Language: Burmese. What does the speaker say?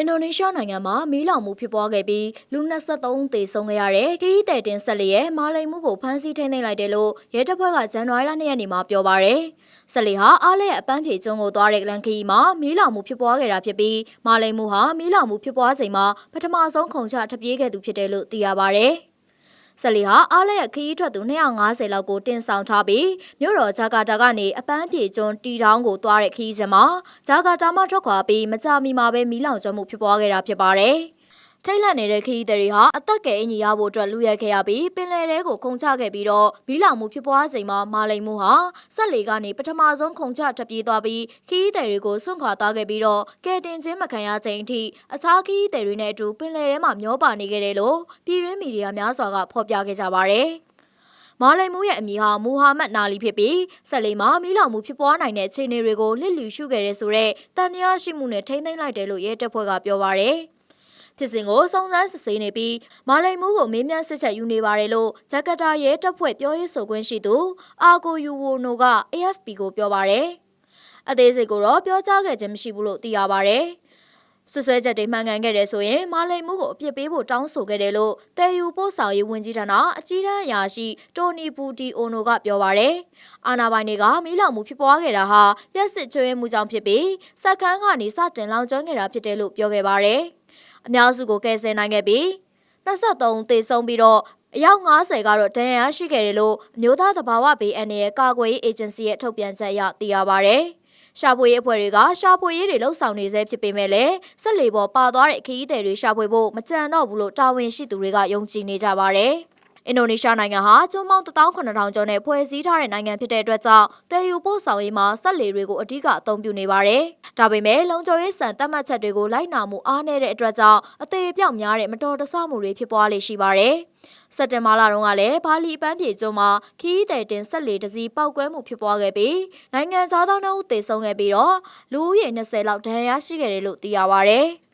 အင်ဒိုနီးရှားနိုင်ငံမှာမီးလောင်မှုဖြစ်ပွားခဲ့ပြီးလူ23ဦးသေဆုံးခဲ့ရတဲ့ခီးတဲ့တင်ဆက်လီရဲ့မာလိမ်မှုကိုဖမ်းဆီးထိန်းသိမ်းလိုက်တယ်လို့ရဲတပ်ဖွဲ့ကဇန်နဝါရီလ2ရက်နေ့မှာပြောပါရယ်။ဆက်လီဟာအားလက်အပန်းဖြေကျုံကိုသွားတဲ့လန်ခီမှာမီးလောင်မှုဖြစ်ပွားခဲ့တာဖြစ်ပြီးမာလိမ်မှုဟာမီးလောင်မှုဖြစ်ပွားချိန်မှာပထမဆုံးခုံချထပ်ပြေးခဲ့သူဖြစ်တယ်လို့သိရပါရယ်။ ဆက်လီဟာအားလက်ခရီးထွက်သူ250လောက်ကိုတင်ဆောင်ထားပြီးမြို့တော်ဂျာကာတာကနေအပန်းပြေကျွန်းတီတောင်းကိုသွားတဲ့ခရီးစဉ်မှာဂျာကာတာမှထွက်ခွာပြီးမကြာမီမှာပဲမီးလောင်ကျွမ်းမှုဖြစ်ပွားခဲ့တာဖြစ်ပါတယ်။ ထိတ်လန့်နေတဲ့ခရီးသည်တွေဟာအသက်ကဲအင်ကြီးရဖို့အတွက်လူရက်ခဲ့ရပြီးပင်လယ်ထဲကိုခုန်ချခဲ့ပြီးတော့မီးလောင်မှုဖြစ်ပွားချိန်မှာမာလိမ်မှုဟာဆက်လေကနေပထမဆုံးခုန်ချထပ်ပြေးသွားပြီးခရီးသည်တွေကိုစွန့်ခွာသွားခဲ့ပြီးတော့ကဲတင်ချင်းမခံရချိန်အထိအခြားခရီးသည်တွေနဲ့အတူပင်လယ်ထဲမှာမျောပါနေခဲ့တယ်လို့ပြည်တွင်းမီဒီယာများစွာကဖော်ပြခဲ့ကြပါတယ်။မာလိမ်မှုရဲ့အမည်ဟာမူဟာမတ်နာလီဖြစ်ပြီးဆက်လီမှာမီးလောင်မှုဖြစ်ပွားနိုင်တဲ့အခြေအနေတွေကိုလစ်လျူရှုခဲ့တဲ့ဆိုတော့တန်တရားရှိမှုနဲ့ထိမ့်သိမ်းလိုက်တယ်လို့ရဲတပ်ဖွဲ့ကပြောပါရယ်။ ဖြစ်စဉ်ကိုစုံစမ်းစစ်ဆေးနေပြီးမာလိန်မှုကိုမေးမြန်းစစ်ချက်ယူနေပါတယ်လို့ဂျကာတာရဲတပ်ဖွဲ့ပြောရေးဆိုခွင့်ရှိသူအာကိုယူဝိုနိုက AFP ကိုပြောပါတယ်။အသေးစိတ်ကိုတော့ပြောကြားခဲ့ခြင်းမရှိဘူးလို့သိရပါတယ်။ဆွဆွဲချက်တွေမှန်ကန်ခဲ့တယ်ဆိုရင်မာလိန်မှုကိုအပြစ်ပေးဖို့တောင်းဆိုခဲ့တယ်လို့တဲယူပို့ဆောင်ရေးဝန်ကြီးဌာနအကြီးတန်းအရာရှိတိုနီပူတီအိုနိုကပြောပါရယ်အာနာပိုင်တွေကမီးလောင်မှုဖြစ်ပွားခဲ့တာဟာလျှက်စစ်ချွေးမှုကြောင့်ဖြစ်ပြီးစက်ကန်းကနေစတင်လောင်ကျွမ်းခဲ့တာဖြစ်တယ်လို့ပြောခဲ့ပါရယ် အများစုကိုကယ်ဆယ်နိုင်ခဲ့ပြီး23သေဆုံးပြီးတော့အယောက်90ကတော့ဒဏ်ရာရှိခဲ့တယ်လို့အမျိုးသားသဘာဝဘေးအန္တရာယ်ကာကွယ်ရေးအေဂျင်စီရဲ့ထုတ်ပြန်ချက်အရသိရပါဗျ။ရှာဖွေရေးအဖွဲ့တွေကရှာဖွေရေးတွေလှုပ်ဆောင်နေဆဲဖြစ်ပေမဲ့လည်းဆက်လေပေါ်ပါသွားတဲ့ခရီးသည်တွေရှာဖွေဖို့မကြံတော့ဘူးလို့တာဝန်ရှိသူတွေကယုံကြည်နေကြပါတယ်။ အင်ဒိုနီးရှားနိုင်ငံဟာကျွန်းပေါင်း18000ကျော်နဲ့ဖွဲ့စည်းထားတဲ့နိုင်ငံဖြစ်တဲ့အတွက်ကြောင့်တည်ယူပို့ဆောင်ရေးမှာဆက်လေတွေကိုအဓိကအသုံးပြုနေပါတယ်။ဒါပေမဲ့လုံခြုံရေးစံသတ်မှတ်ချက်တွေကိုလိုက်နာမှုအားနည်းတဲ့အတွက်ကြောင့်အသေးအပြောက်များတဲ့မတော်တဆမှုတွေဖြစ်ပွားလေရှိပါတယ်။စက်တင်ဘာလတုန်းကလည်းဘာလီပန်းပြေကျွန်းမှာခီးတဲ့တင်ဆက်လေတစည်းပောက်ကွဲမှုဖြစ်ပွားခဲ့ပြီးနိုင်ငံသားသားနှုတ်သေဆုံးခဲ့ပြီးတော့လူဦးရေ20လောက်ဒဏ်ရာရှိခဲ့တယ်လို့သိရပါဗျ။